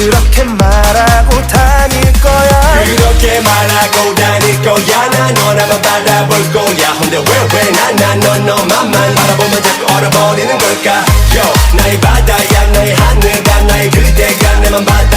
그렇게 말하고 다닐 거야. 그렇게 말하고 다닐 거야. 난 너나만 바라볼 거야. 근데 왜왜난난넌 너만 바라보면 자꾸 얼어버리는 걸까? Yo 나의 바다야 나의 하늘과 나의 그대가 내만 바라